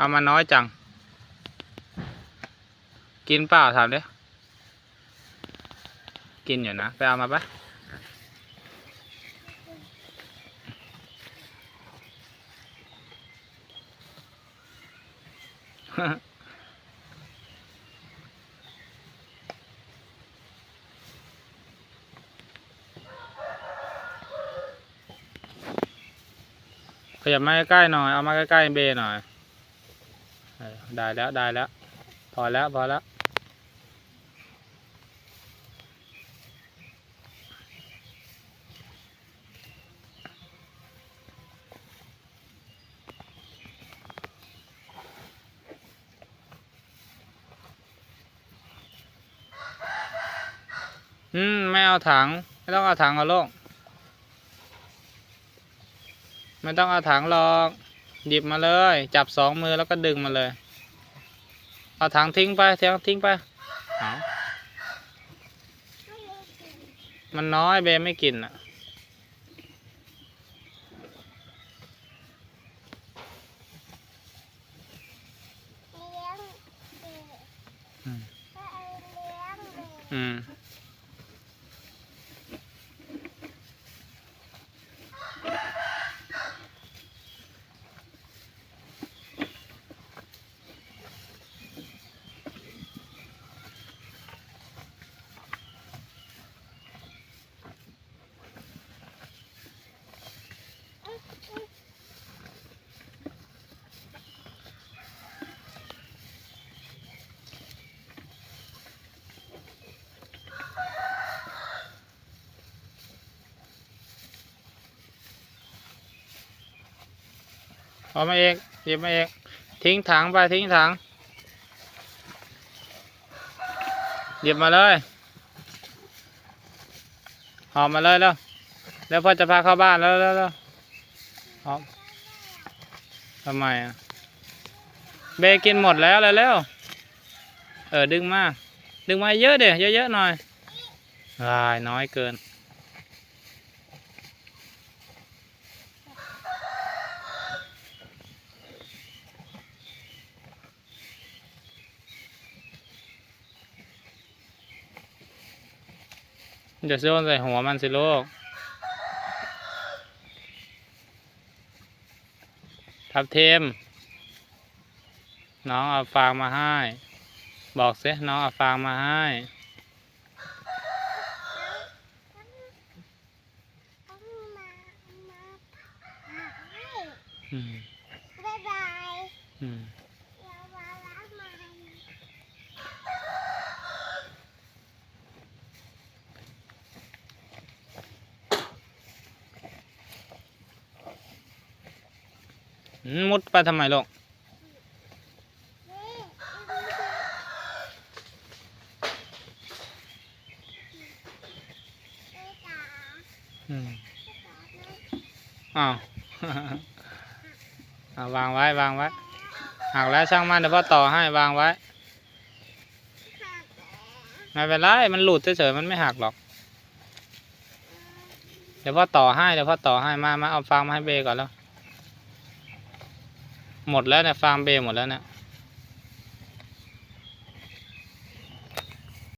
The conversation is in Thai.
เอามาน้อยจัง กินเปล่าถามดิกินอยู่นะ ไปเอามาปะขยับมาใกล้ๆหน่อย เอามาใกล้ๆเบหน่อย ได้แล้วได้แล้ว พอแล้วพอแล้วอืมไม่เอาถัง ไม่ต้องเอาถังเอาลงไม่ต้องเอาถังหรอก หยิบมาเลย จับสองมือแล้วก็ดึงมาเลย เอาถังทิ้งไปเทียงทิ้งไปเอามันน้อยเบไม่กินอะเลี้ยงเด็กอืม เอามามาเองหยิบมาเอง ทิ้งถังไปทิ้งถัง หยิบมาเลยหอมมาเลยแล้ว แล้วพ่อจะพาเข้าบ้านแล้วแล้วแล้วหอมทำไมอะ เบกินหมดแล้วเลยแล้ว เออดึงมา ดึงมาเยอะเดี๋ยวเยอะๆหน่อยลายน้อยเกิน เดี๋ยวโยนใส่หัวมันสิลูก ทับเทม น้องเอาฟางมาให้ บอกสิน้องเอาฟางมาให้ต้องมามาหาให้อืมบ๊ายบาย อืม เดี๋ยวมารับใหม่ อื มุดไปทำไมลูกอืมอ้าวาวางไว้วางไว้หักแล้วช่างมันเดี๋ยวพ่อต่อให้วางไว้ไม่เป็นไรมันหลุดเฉยๆมันไม่หักหรอก เดี๋ยวพ่อต่อให้เดี๋ยวพ่อต่อให้มามาเอาฟางมาให้เบก่อนแล้ว หมดแล้วเนี่ยฟางเบหมดแล้วเนี่ย